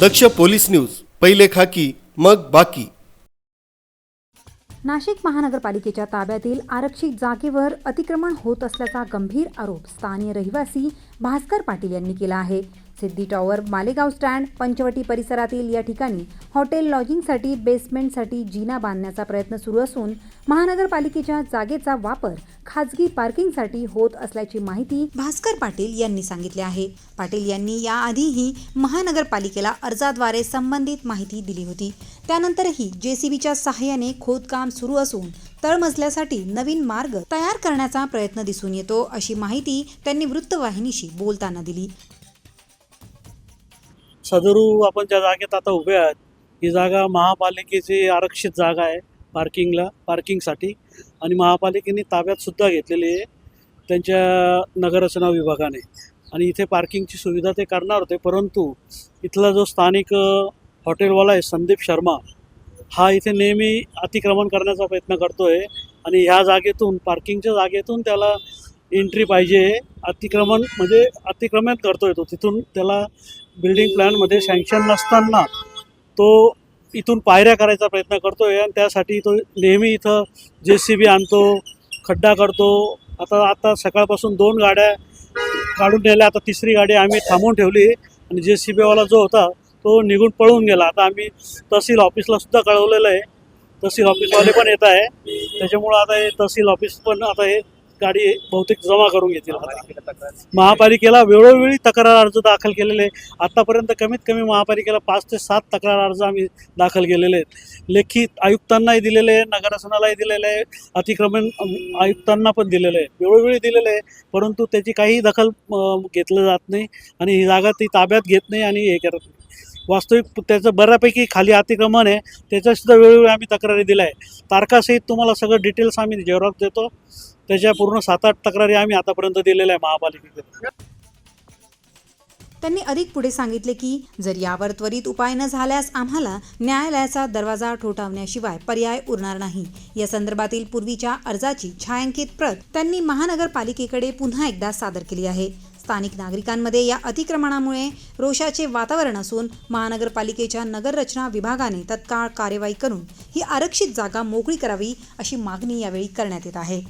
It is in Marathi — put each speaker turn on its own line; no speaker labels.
दक्ष पोलीस न्यूज पहिले खाकी मग बाकी.
नाशिक महानगरपालिकेच्या ताब्यातील आरक्षित जागेवर अतिक्रमण होत असल्याचा गंभीर आरोप स्थानीय रहिवासी भास्कर पाटील यांनी केला आहे. सिद्धी टॉवर मालेगाव स्टँड पंचवटी परिसरातील या ठिकाणी हॉटेल लॉजिंगसाठी बेसमेंटसाठी जिना बांधण्याचा प्रयत्न सुरू असून महानगरपालिकेच्या जागेचा वापर खाजगी पार्किंगसाठी होत असल्याची माहिती भास्कर पाटील यांनी सांगितले आहे. पाटील यांनी याआधीही महानगरपालिकेला अर्जाद्वारे संबंधित माहिती दिली होती. त्यानंतरही जेसीबीच्या सहाय्याने खोदकाम सुरू असून तळमजल्यासाठी नवीन मार्ग तयार करण्याचा प्रयत्न दिसून येतो अशी माहिती त्यांनी वृत्तवाहिनीशी बोलताना दिली.
सदरू आपण ज्या जागेत आता उभे आहात ही जागा महापालिकेची आरक्षित जागा आहे पार्किंगला पार्किंगसाठी. आणि महापालिकेने ताब्यात सुद्धा घेतलेली आहे त्यांच्या नगररचना विभागाने. आणि इथे पार्किंगची सुविधा ते करणार होते परंतु इथला जो स्थानिक हॉटेलवाला आहे संदीप शर्मा हा इथे नेहमी अतिक्रमण करण्याचा प्रयत्न करतो आहे आणि ह्या जागेतून पार्किंगच्या जागेतून त्याला एंट्री पाहिजे अतिक्रमण म्हणजे अतिक्रमण करतोय तो. तिथून त्याला बिल्डिंग प्लॅनमध्ये सँक्शन नसताना तो इथून पायऱ्या करायचा प्रयत्न करतो आहे आणि त्यासाठी तो नेहमी इथं जे सी बी आणतो खड्डा करतो. आता आता सकाळपासून दोन गाड्या काढून नेल्या आता तिसरी गाडी आम्ही थांबवून ठेवली आणि जे सी बीवाला जो होता तो निघून पळून गेला. आता आम्ही तहसील ऑफिसला सुद्धा कळवलेलं आहे. तहसील ऑफिसवाले पण येत आहे. त्याच्यामुळं आता हे तहसील ऑफिस पण आता हे गाडी बहुतेक जमा करून घेतील. महापालिकेला वेळोवेळी तक्रार अर्ज दाखल केलेले आहे. आतापर्यंत कमीत कमी महापालिकेला पाच ते सात तक्रार अर्ज आम्ही दाखल केलेले आहेत. लेखी आयुक्तांनाही दिलेले आहे नगरासनालाही दिलेले आहे अतिक्रमण आयुक्तांना पण दिलेलं आहे वेळोवेळी दिलेलं आहे परंतु त्याची काही दखल घेतलं जात नाही आणि ही जागा ती ताब्यात घेत नाही आणि हे करत नाही. वास्तविक त्याचं बऱ्यापैकी खाली अतिक्रमण आहे त्याच्यासुद्धा वेळोवेळी आम्ही तक्रारी दिल्या आहे तारखासहित तुम्हाला सगळं डिटेल्स आम्ही जेवरात देतो. त्याच्या पूर्ण सात आठ तक्रारी आम्ही आतापर्यंत दिलेल्या आहे महापालिकेकडे.
त्यांनी अधिक पुढे सांगितले की जर यावर त्वरित उपाय न झाल्यास आम्हाला न्यायालयाचा दरवाजा ठोठावण्याशिवाय पर्याय उरणार नाही. या संदर्भातील पूर्वीच्या अर्जाची छायांकित प्रत त्यांनी महानगरपालिकेकडे पुन्हा एकदा सादर केली आहे. स्थानिक नागरिकांमध्ये या अतिक्रमणामुळे रोषाचे वातावरण असून महानगरपालिकेच्या नगररचना विभागाने तत्काळ कार्यवाही करून ही आरक्षित जागा मोकळी करावी अशी मागणी यावेळी करण्यात येत आहे.